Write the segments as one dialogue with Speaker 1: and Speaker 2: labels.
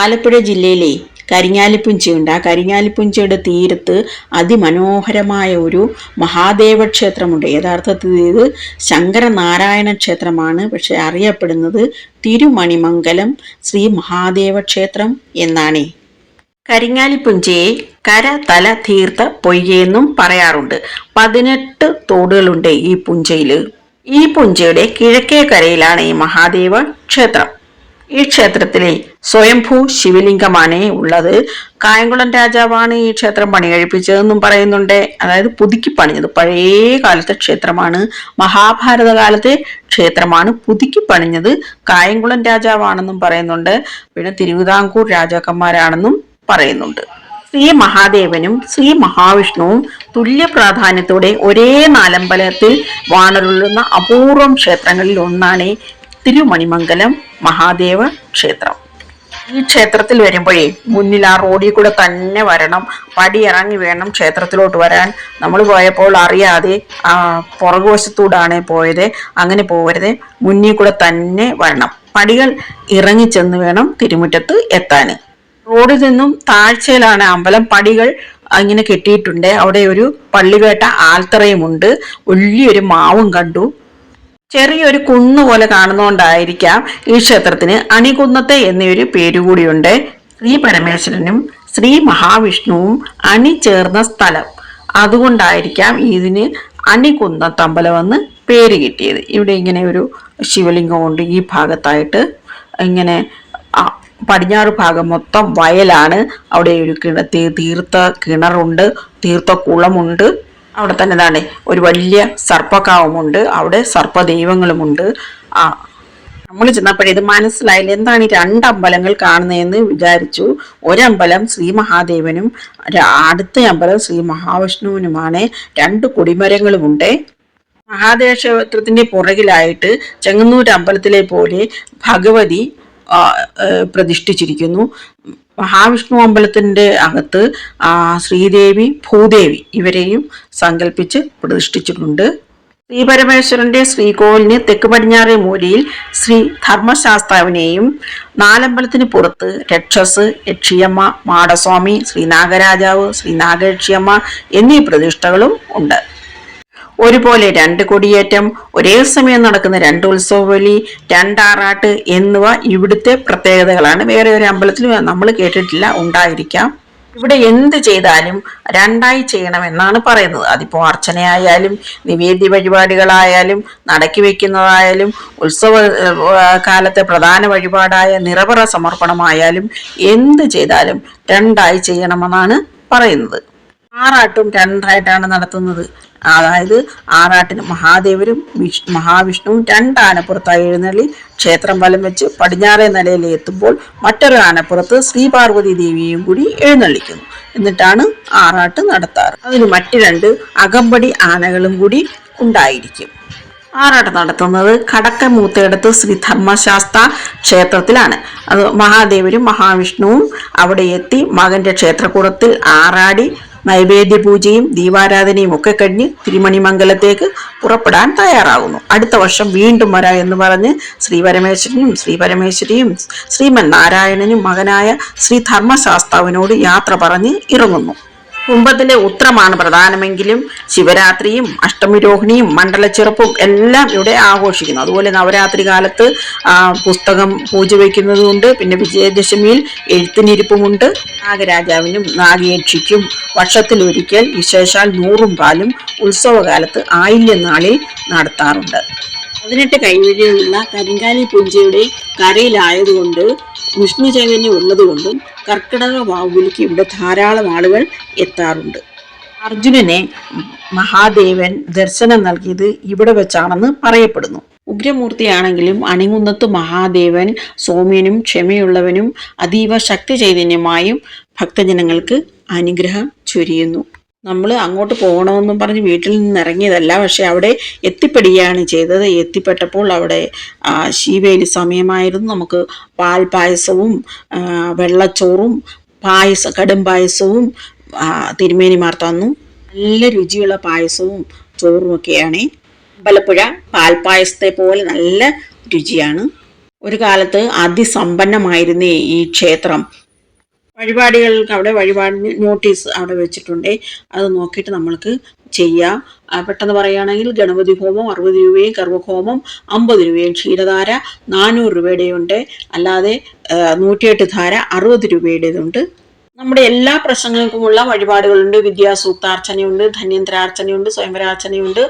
Speaker 1: ആലപ്പുഴ ജില്ലയിലെ കരിഞ്ഞാലിപ്പുഞ്ചിയുണ്ട്. ആ കരിഞ്ഞാലിപ്പുഞ്ചിയുടെ തീരത്ത് അതിമനോഹരമായ ഒരു മഹാദേവ ക്ഷേത്രമുണ്ട് യഥാർത്ഥത്തിൽ ഇത് ശങ്കരനാരായണ ക്ഷേത്രമാണ്. പക്ഷെ അറിയപ്പെടുന്നത് തിരുമണിമംഗലം ശ്രീ മഹാദേവ ക്ഷേത്രം എന്നാണ്. കരിങ്ങാലിപ്പുഞ്ചയെ കര തല തീർത്ത പൊയ്യെന്നും പറയാറുണ്ട്. പതിനെട്ട് തോടുകളുണ്ട് ഈ പുഞ്ചയിൽ. ഈ പുഞ്ചയുടെ കിഴക്കേ കരയിലാണ് ഈ മഹാദേവ ക്ഷേത്രം ഈ ക്ഷേത്രത്തിലെ സ്വയംഭൂ ശിവലിംഗമാണ് ഉള്ളത്. കായംകുളം രാജാവാണ് ഈ ക്ഷേത്രം പണി കഴിപ്പിച്ചതെന്നും പറയുന്നുണ്ട്. അതായത് പുതുക്കി പണിഞ്ഞത്. പഴയ കാലത്തെ ക്ഷേത്രമാണ്. മഹാഭാരത കാലത്തെ ക്ഷേത്രമാണ് പുതുക്കി പണിഞ്ഞത്. കായംകുളം രാജാവാണെന്നും പറയുന്നുണ്ട്. പിന്നെ തിരുവിതാംകൂർ രാജാക്കന്മാരാണെന്നും പറയുന്നുണ്ട്. ശ്രീ മഹാദേവനും ശ്രീ മഹാവിഷ്ണുവും തുല്യ പ്രാധാന്യത്തോടെ ഒരേ നാലമ്പലത്തിൽ വാണരുള്ളുന്ന അപൂർവം ക്ഷേത്രങ്ങളിൽ ഒന്നാണ് തിരുമണിമംഗലം മഹാദേവ ക്ഷേത്രം. ഈ ക്ഷേത്രത്തിൽ വരുമ്പോഴേ മുന്നിൽ ആ റോഡിൽ കൂടെ തന്നെ വരണം. പടി ഇറങ്ങി വേണം ക്ഷേത്രത്തിലോട്ട് വരാൻ. നമ്മൾ പോയപ്പോൾ അറിയാതെ ആ പുറകുവശത്തൂടാണ് പോയത്. അങ്ങനെ പോകരുത്. മുന്നിൽ കൂടെ തന്നെ വരണം. പടികൾ ഇറങ്ങി ചെന്ന് വേണം തിരുമുറ്റത്ത് എത്താൻ. റോഡിൽ നിന്നും താഴ്ചയിലാണ് അമ്പലം. പടികൾ ഇങ്ങനെ കെട്ടിയിട്ടുണ്ട്. അവിടെ ഒരു പള്ളിവേട്ട ആൽത്തറയുമുണ്ട്. വലിയൊരു മാവും കണ്ടു. ചെറിയൊരു കുന്ന് പോലെ കാണുന്നതുകൊണ്ടായിരിക്കാം ഈ ക്ഷേത്രത്തിന് അണികുന്നത്തെ എന്നൊരു പേരുകൂടിയുണ്ട്. ശ്രീ പരമേശ്വരനും ശ്രീ മഹാവിഷ്ണുവും അണിചേർന്ന സ്ഥലം. അതുകൊണ്ടായിരിക്കാം ഇതിന് അണികുന്നത്തമ്പലമെന്ന് പേര് കിട്ടിയത്. ഇവിടെ ഇങ്ങനെ ഒരു ശിവലിംഗമുണ്ട് ഈ ഭാഗത്തായിട്ട്. ഇങ്ങനെ പടിഞ്ഞാറ് ഭാഗം മൊത്തം വയലാണ്. അവിടെ ഒരു കിണ തീർത്ത കിണറുണ്ട് തീർത്ത കുളമുണ്ട്. അവിടെ തന്നെ താണ്ടേ ഒരു വലിയ സർപ്പക്കാവുമുണ്ട് അവിടെ സർപ്പദൈവങ്ങളുമുണ്ട്. ആ നമ്മൾ ചെന്നപ്പോഴേ ഇത് മനസ്സിലായില്ല എന്താണ് ഈ രണ്ട് അമ്പലങ്ങൾ കാണുന്നതെന്ന് വിചാരിച്ചു. ഒരമ്പലം ശ്രീ മഹാദേവനും അടുത്ത അമ്പലം ശ്രീ മഹാവിഷ്ണുവിനുമാണ് രണ്ട് കൊടിമരങ്ങളുമുണ്ട്. മഹാദേവ ക്ഷേത്രത്തിന്റെ പുറകിലായിട്ട് ചെങ്ങന്നൂർ അമ്പലത്തിലെ പോലെ ഭഗവതി പ്രതിഷ്ഠിച്ചിരിക്കുന്നു. മഹാവിഷ്ണു അമ്പലത്തിന്റെ അകത്ത് ശ്രീദേവി ഭൂദേവി ഇവരെയും സങ്കല്പിച്ച് പ്രതിഷ്ഠിച്ചിട്ടുണ്ട്. ശ്രീ പരമേശ്വരന്റെ ശ്രീകോവിലിന് തെക്ക് പടിഞ്ഞാറേ മൂലയിൽ ശ്രീ ധർമ്മശാസ്താവിനെയും നാലമ്പലത്തിന് പുറത്ത് രക്ഷസ് യക്ഷിയമ്മ മാടസ്വാമി ശ്രീനാഗരാജാവ് ശ്രീനാഗയക്ഷിയമ്മ എന്നീ പ്രതിഷ്ഠകളും ഉണ്ട്. ഒരുപോലെ രണ്ട് കൊടിയേറ്റം ഒരേ സമയം നടക്കുന്ന രണ്ട് ഉത്സവബലി രണ്ടാറാട്ട് എന്നിവ ഇവിടുത്തെ പ്രത്യേകതകളാണ്. വേറെ ഒരു അമ്പലത്തിൽ നമ്മൾ കേട്ടിട്ടില്ല ഉണ്ടായിരിക്കാം. ഇവിടെ എന്ത് ചെയ്താലും രണ്ടായി ചെയ്യണമെന്നാണ് പറയുന്നത്. അതിപ്പോൾ അർച്ചനയായാലും നിവേദ്യ വഴിപാടുകളായാലും നടക്കി വയ്ക്കുന്നതായാലും ഉത്സവ കാലത്തെ പ്രധാന വഴിപാടായ നിറപറ സമർപ്പണമായാലും എന്ത് ചെയ്താലും രണ്ടായി ചെയ്യണമെന്നാണ് പറയുന്നത്. ആറാട്ടും രണ്ടായിട്ടാണ് നടത്തുന്നത്. അതായത് ആറാട്ടിന് മഹാദേവരും വിഷ് മഹാവിഷ്ണുവും രണ്ട് ആനപ്പുറത്തായി എഴുന്നള്ളി ക്ഷേത്രം വലം വെച്ച് പടിഞ്ഞാറേ നിലയിൽ എത്തുമ്പോൾ മറ്റൊരു ആനപ്പുറത്ത് ശ്രീപാർവതി ദേവിയും കൂടി എഴുന്നള്ളിക്കുന്നു. എന്നിട്ടാണ് ആറാട്ട് നടത്താറ്. അതിന് മറ്റു രണ്ട് അകമ്പടി ആനകളും കൂടി ഉണ്ടായിരിക്കും. ആറാട്ട് നടത്തുന്നത് കടക്ക കടക്കമൂത്തയിടത്ത് ശ്രീ ധർമ്മശാസ്ത്ര ക്ഷേത്രത്തിലാണ്. അത് മഹാദേവരും മഹാവിഷ്ണുവും അവിടെ എത്തി മകന്റെ ക്ഷേത്രകൂടത്തിൽ ആറാടി നൈവേദ്യ പൂജയും ദീപാരാധനയും ഒക്കെ കഴിഞ്ഞ് തിരുമണിമംഗലത്തേക്ക് പുറപ്പെടാൻ തയ്യാറാകുന്നു അടുത്ത വർഷം വീണ്ടും വരാ എന്ന് പറഞ്ഞ് ശ്രീ പരമേശ്വരനും ശ്രീ പരമേശ്വരിയും ശ്രീമൻ നാരായണനും മകനായ ശ്രീ ധർമ്മശാസ്താവിനോട് യാത്ര പറഞ്ഞ് ഇറങ്ങുന്നു. കുംഭത്തിലെ ഉത്രമാണ് പ്രധാനമെങ്കിലും ശിവരാത്രിയും അഷ്ടമിരോഹിണിയും മണ്ഡലച്ചെറുപ്പും എല്ലാം ഇവിടെ ആഘോഷിക്കുന്നു. അതുപോലെ നവരാത്രി കാലത്ത് പുസ്തകം പൂജ വയ്ക്കുന്നതുകൊണ്ട് പിന്നെ വിജയദശമിയിൽ എഴുത്തിനിരിപ്പുമുണ്ട്. നാഗരാജാവിനും നാഗയക്ഷിക്കും വർഷത്തിലൊരിക്കൽ വിശേഷാൽ നൂറും പാലും ഉത്സവകാലത്ത് ആയില്യനാളിൽ നടത്താറുണ്ട്. പതിനെട്ട് കൈവഴിയുള്ള കരിങ്കാലി പുഞ്ചയുടെ കരയിലായതുകൊണ്ട് വിഷ്ണു ചൈതന്യം ഉള്ളതുകൊണ്ടും കർക്കിടക വാവുലിക്ക് ഇവിടെ ധാരാളം ആളുകൾ എത്താറുണ്ട്. അർജുനനെ മഹാദേവൻ ദർശനം നൽകിയത് ഇവിടെ വെച്ചാണെന്ന് പറയപ്പെടുന്നു. ഉഗ്രമൂർത്തിയാണെങ്കിലും അണികുന്നത്ത് മഹാദേവൻ സൗമ്യനും ക്ഷമയുള്ളവനും അതീവ ശക്തി ചൈതന്യമായും ഭക്തജനങ്ങൾക്ക് അനുഗ്രഹം ചൊരിയുന്നു. നമ്മൾ അങ്ങോട്ട് പോകണമെന്നും പറഞ്ഞ് വീട്ടിൽ നിന്ന് ഇറങ്ങിയതല്ല പക്ഷെ അവിടെ എത്തിപ്പെടുകയാണ് ചെയ്തത്. എത്തിപ്പെട്ടപ്പോൾ അവിടെ ശിവേലി സമയമായിരുന്നു. നമുക്ക് പാൽ പായസവും വെള്ളച്ചോറും പായസ കടും പായസവും തിരുമേനിമാർ തന്നു. നല്ല രുചിയുള്ള പായസവും ചോറും ഒക്കെയാണ്. അമ്പലപ്പുഴ പാൽപ്പായസത്തെ പോലെ നല്ല രുചിയാണ്. ഒരു കാലത്ത് അതിസമ്പന്നമായിരുന്നേ ഈ ക്ഷേത്രം. വഴിപാടുകൾക്ക് അവിടെ വഴിപാട് നോട്ടീസ് അവിടെ വെച്ചിട്ടുണ്ട്. അത് നോക്കിയിട്ട് നമ്മൾക്ക് ചെയ്യാം. പെട്ടെന്ന് പറയുകയാണെങ്കിൽ ഗണപതി ഹോമം അറുപത് രൂപയും കർവഹോമം അമ്പത് രൂപയും ക്ഷീരധാര നാനൂറ് രൂപയുടെയുണ്ട്. അല്ലാതെ നൂറ്റിയെട്ട് ധാര അറുപത് രൂപയുടേതുണ്ട്. നമ്മുടെ എല്ലാ പ്രശ്നങ്ങൾക്കുമുള്ള വഴിപാടുകളുണ്ട്. വിദ്യാസൂക്താർച്ചനയുണ്ട് ധന്യന്ത്രാർച്ചനയുണ്ട് സ്വയംവരാർച്ചനയുണ്ട്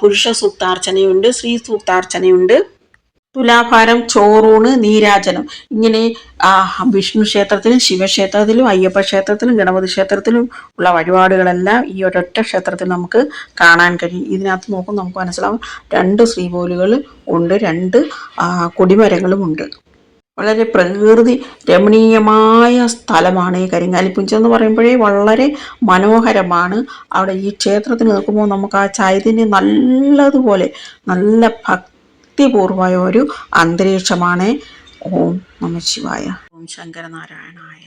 Speaker 1: പുരുഷ സൂക്താർച്ചനയുണ്ട് സ്ത്രീ സൂക്താർച്ചനയുണ്ട് തുലാഭാരം ചോറൂണ് നീരാജനം. ഇങ്ങനെ വിഷ്ണു ക്ഷേത്രത്തിലും ശിവക്ഷേത്രത്തിലും അയ്യപ്പ ക്ഷേത്രത്തിലും ഗണപതി ക്ഷേത്രത്തിലും ഉള്ള വഴിപാടുകളെല്ലാം ഈ ഒരൊറ്റ ക്ഷേത്രത്തിൽ നമുക്ക് കാണാൻ കഴിയും. ഇതിനകത്ത് നോക്കുമ്പോൾ നമുക്ക് മനസ്സിലാവും രണ്ട് ശ്രീപോലുകൾ ഉണ്ട് രണ്ട് കൊടിമരങ്ങളും ഉണ്ട്. വളരെ പ്രകൃതി രമണീയമായ സ്ഥലമാണ് ഈ കരിങ്ങാലിപ്പുഞ്ച എന്ന് പറയുമ്പോഴേ വളരെ മനോഹരമാണ്. അവിടെ ഈ ക്ഷേത്രത്തിന് നിൽക്കുമ്പോൾ നമുക്ക് ആ ചൈതന്യം നല്ലതുപോലെ നല്ല ഭക്തിപൂർവമായ ഒരു അന്തരീക്ഷമാണ് ഓം നമ ശിവായ. ഓം ശങ്കരനാരായണായ